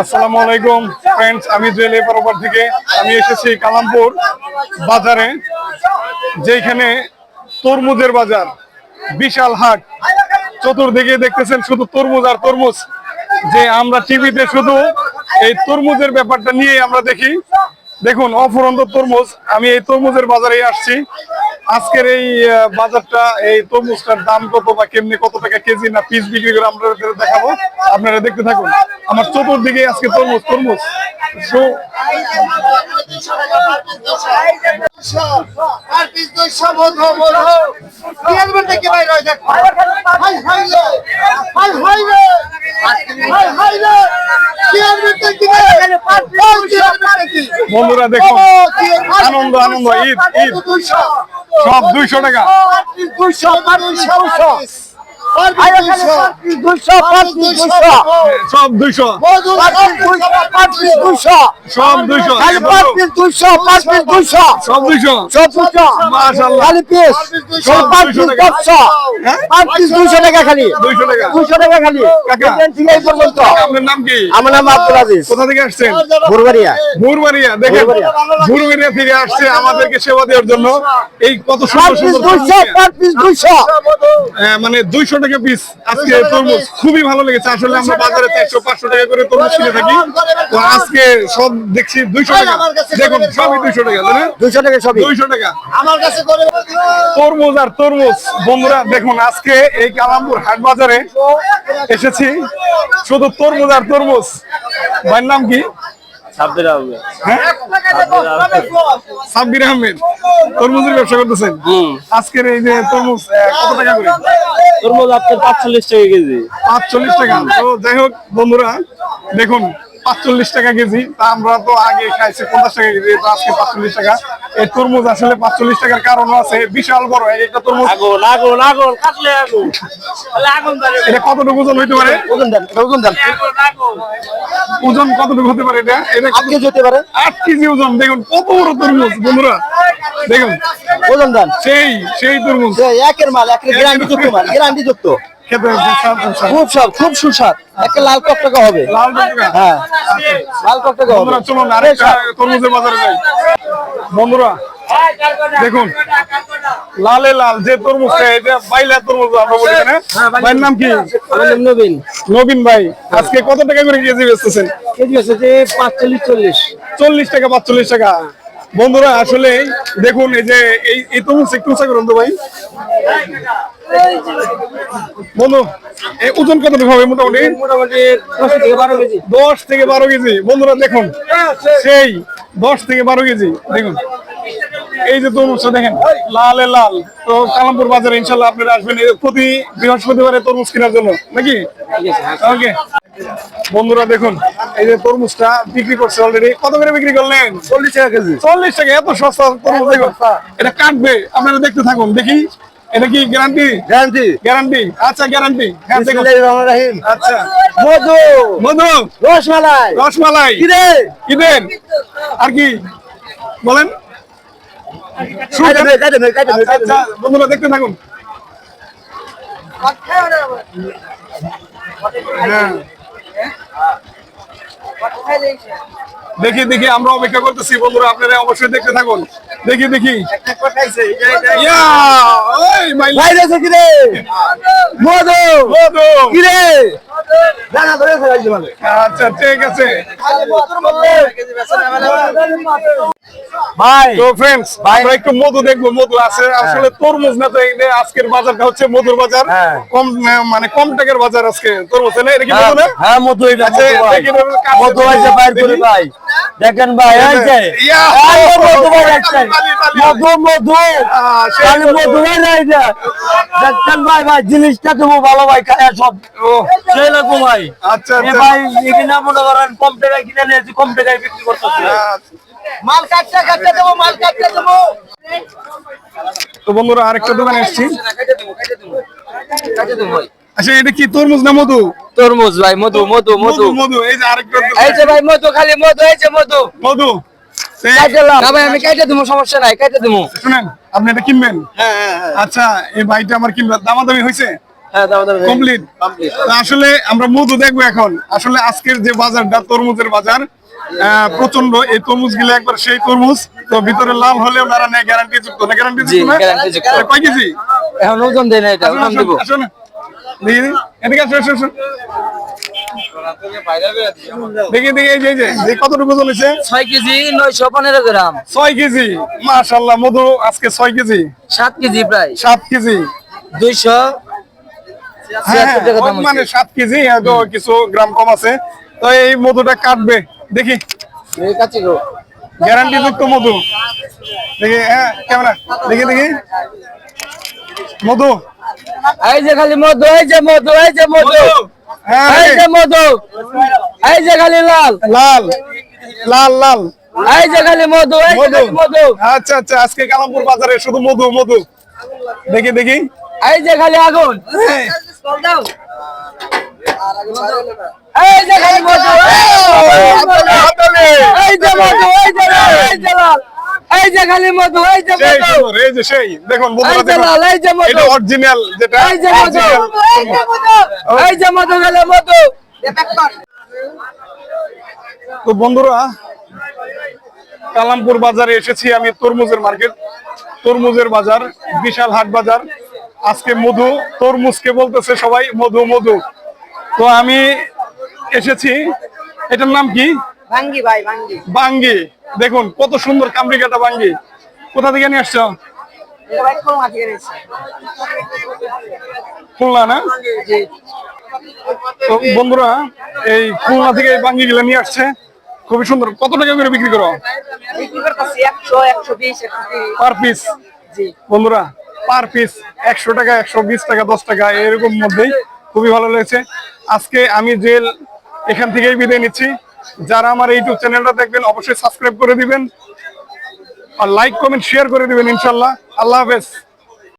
আসসালামু আলাইকুম ফ্রেন্ডস আমি জুয়েল পরপর থেকে। আমি এসেছি কালামপুর বাজারে, যেখানে তরমুজের বাজার, বিশাল হাট। চতুর্দিকে দেখতেছেন শুধু তরমুজ আর তরমুজ, যে আমরা টিভিতে শুধু এই তরমুজের ব্যাপারটা নিয়ে আমরা দেখি। দেখুন, অফুরন্ত তরমুজ, আমি এই তরমুজের বাজারে আসছি। আজকের এই বাজারটা, এই তরমুজটার দাম কত বা কেমনি কত টাকা কেজি না পিস বিক্রি করে আমরা দেখাবো। আপনারা দেখতে থাকুন। আমার চতুর্দিকে আজকে তরমুজ তরমুজ। বন্ধুরা দেখুন, আনন্দ আনন্দ, ঈদ ঈদ। সব দুইশো টাকা। দুইশো। আমার নাম আব্দুল আজিজ কোথা থেকে আসছেন আসছে আমাদেরকে সেবা দেওয়ার জন্য এই কত সুন্দর সুন্দর মানে দুইশো টাকা পিস আজকে তরমুজ খুবই ভালো লেগেছে। আসলে আমরা বাজারে চারশো পাঁচশো টাকা করে তরমুজ কিনে থাকি। তো আজকে সব দেখছি দুইশো টাকা। দেখুন সবই দুইশো টাকা দুশো টাকা সবই। দুইশো টাকা। আমার কাছে তরমুজ আর তরমুজ। বন্ধুরা দেখুন আজকে এই কালামপুর হাট বাজারে এসেছি। শুধু তরমুজ আর তরমুজ। ভাইয়ের নাম কি? সাব্বির আহমেদ। হ্যাঁ? সাব্বির আহমেদ তরমুজের ব্যবসা করতেছেন? আজকের এই যে তরমুজ কত টাকা করে? তরমুজ আপনার পাঁচচল্লিশ টাকা কেজি। পাঁচচল্লিশ টাকা। তো যাই হোক বন্ধুরা দেখুন পাঁচচল্লিশ টাকা কেজি। তা আমরা তো আগে খাইছি পঞ্চাশ টাকা কেজি তো আজকে পাঁচচল্লিশ টাকা। এই তরমুজ আসলে পাঁচচল্লিশ টাকার কারণ আছে বিশাল বড় এক একটা তরমুজ। আগুন আগুন আগুন কাটলে আগুন। তাহলে আগুন ধরে। এটা কতটুকু ওজন হইতে পারে? ওজন দেন ওজন দেন। ওজন কতটুকু হতে পারে এটা? এটা আট কেজি হতে পারে। আট কেজি ওজন। দেখুন কত বড় তরমুজ বন্ধুরা। দেখুন। ওজন দেন। সেই সেই তরমুজ। যে একের মাল একের গ্যারান্টি যুক্ত মাল গ্যারান্টি যুক্ত। খুব সব খুব সুস্বাদ। একটা লাল টকটকা হবে। লাল টকটকা। হ্যাঁ। লাল টকটকা হবে। চলুন আরেকটা তরমুজের বাজারে যাই। বন্ধুরা দেখুন লালে লাল যে তরমুজটা এটা বাইলা তরমুজ আমরা বলি না ভাইয়ের নাম কি? নবীন। নবীন ভাই আজকে কত টাকা করে কেজি বেচতেছেন? কেজি আছে যে পাঁচচল্লিশ চল্লিশ। চল্লিশ টাকা পাঁচচল্লিশ টাকা। বন্ধুরা আসলে দেখুন এই যে এই এই তরমুজ একটু উঁচা করুন তো ভাই। বন্ধু এই ওজন কতটুকু হবে মোটামুটি? মোটামুটি দশ থেকে বারো কেজি। দশ থেকে বারো কেজি। বন্ধুরা দেখুন সেই দশ থেকে বারো কেজি। দেখুন এই যে তরমুজটা দেখেন লালে লাল। তো কালামপুর বাজারে ইনশাল্লাহ আপনারা আসবেন প্রতি বৃহস্পতিবারে তরমুজ কেনার জন্য নাকি? ওকে বন্ধুরা দেখুন এই যে তরমুজটা বিক্রি করছে অলরেডি কত করে বিক্রি করলেন? চল্লিশ টাকা কেজি। চল্লিশ টাকা এত সস্তা তরমুজ এটা কাটবে আপনারা দেখতে থাকুন দেখি। এটা কি গ্যারান্টি গ্যারান্টি গ্যারান্টি আচ্ছা গ্যারান্টি হ্যাঁ আচ্ছা। মধু। মধু। রসমালাই। রসমালাই। কিরে ঈদের আর কি? বলেন। বন্ধুরা দেখতে থাকুন। হ্যাঁ। দেখি দেখি আমরা অপেক্ষা করতেছি বন্ধুরা আপনারা অবশ্যই দেখতে থাকুন। দেখি দেখি। আচ্ছা ঠিক আছে। ভাই তো ফ্রেন্ডস আমরা একটু মধু দেখব মধু আছে। আসলে তরমুজ না তো এই যে আজকের বাজারটা হচ্ছে মধুর বাজার। হ্যাঁ। কম মানে কম টাকার বাজার আজকে তরমুজ না? এটা কি মধু না? হ্যাঁ মধু এটা আচ্ছা, মধু মধু বাইর করে ভাই। দেখেন ভাই এই মধু তালি, তালি। মধু মধু। খালি মধু। মধু নাই যা দেখেন ভাই ভাই জিনিসটা তুমি ভালো ভাই খায় সব। ও, সেই রকম ভাই। আচ্ছা আচ্ছা। ভাই এখানে মনে করেন কম টাকায় কিনে নিয়েছি কম টাকায় বিক্রি করতেছি। আচ্ছা। মাল কাটতে কাটতে দেবো মাল কাটতে দেবো। তো বন্ধুরা আরেকটা দোকানে এসেছি আচ্ছা এটা কি তরমুজ না মধু? তরমুজ ভাই মধু মধু মধু মধু। এই যে আরেকটা এই যে ভাই মধু খালি মধু এই যে মধু। মধু এই, না ভাই আমি কাইটে দেবো সমস্যা নাই কাইটে দেবো। শুনেন আপনি এটা কিনবেন? আচ্ছা এই বাইটা আমার কিনবেন দামাদামি হয়েছে? হ্যাঁ দাম দাম কমপ্লিট আসলে আমরা মধু দেখব এখন। আসলে আজকের যে বাজারটা তরমুজের বাজার প্রচণ্ড এই তরমুজগুলো একবার সেই তরমুজ তো ভিতরে লাল হলে ওনারা নেয় গ্যারান্টি যুক্ত না গ্যারান্টি যুক্ত না? কয় কেজি? এখন ওজন দেয় না এটা ওজন আসুন, আসুন। দেখি দেখি। এদিকে আসুন, আসুন, আসুন। দেখি দেখি এই যে এই যে এই কতটুকু চলেছে ছয় কেজি নয়শো পনেরো গ্রাম। ছয় কেজি। মাশাল্লাহ মধু আজকে ছয় কেজি। সাত কেজি প্রায়। সাত কেজি। দুইশো হ্যাঁ, ছিয়াত্তর মানে সাত কেজি হয়তো কিছু গ্রাম কম আছে। তো এই মধুটা কাটবে। দেখি। এই কাছে গো। গ্যারান্টি যুক্ত মধু। দেখি হ্যাঁ ক্যামেরা। দেখি দেখি। মধু। এই যে খালি মধু এই যে মধু এই যে মধু। হ্যাঁ এই। যে মধু। এই যে খালি লাল। লাল। লাল লাল। এই যে খালি মধু এই যে মধু। আচ্ছা আচ্ছা আজকে কালামপুর বাজারে শুধু মধু মধু। দেখি দেখি। এই যে খালি আগুন। হ্যাঁ। এই যে মধু হাততালি, হাততালি। এই যে মধু এই যে এই যে এই যে খালি মধু এই যে মধু এই যে সেই। দেখুন বন্ধুরা যে এই যে মধু এটা অরিজিনাল যেটা এই যে মধু এই যে মধু খালি মধু তো বন্ধুরা কালামপুর বাজারে এসেছি আমি তরমুজের মার্কেট। তরমুজের বাজার বিশাল হাট বাজার। আজকে মধু তরমুজকে বলতেছে সবাই মধু মধু। তো আমি এসেছি। এটার নাম কি? ভাঙ্গি ভাই ভাঙ্গি। বাঙ্গি। দেখুন কত সুন্দর কামরিকাটা বাঙ্গি। কোথা থেকে নিয়ে আসছো? খুলনা না? তো বন্ধুরা এই খুলনা থেকে এই বাঙ্গি গুলা নিয়ে আসছে। খুবই সুন্দর। কত টাকা করে বিক্রি করো? Per piece? বন্ধুরা পার পিস একশো টাকা একশো বিশ টাকা দশ টাকা এরকম মধ্যেই খুবই ভালো লেগেছে। আজকে আমি জেল এখান থেকেই বিদায় নিচ্ছি। যারা আমার ইউটিউব চ্যানেলটা দেখবেন, অবশ্যই সাবস্ক্রাইব করে দিবেন। আর লাইক কমেন্ট শেয়ার করে দিবেন ইনশাল্লাহ। আল্লাহ হাফেজ।